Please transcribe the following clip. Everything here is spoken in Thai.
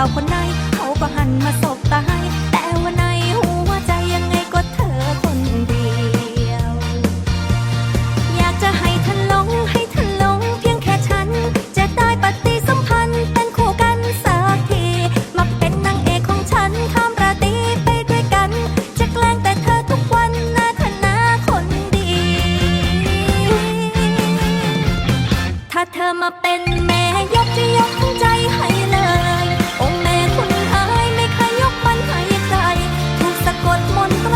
าวคนไนเขาก็หันมาสบตาให้ แต่ว่าในหัวใจยังไงก็เธอคนเดียว อยากจะให้ท่านลงให้ท่านลงเพียงแค่ฉัน จะได้ปฏิสัมพันธ์เป็นคู่กันสักที มาเป็นนางเอกของฉันข้ามราตรีไปด้วยกัน จะแกล้งแต่เธอทุกวันน่าทนาคนดี ถ้าเธอมาเป็นแม่ยกจะยกทั้งใจ มนต์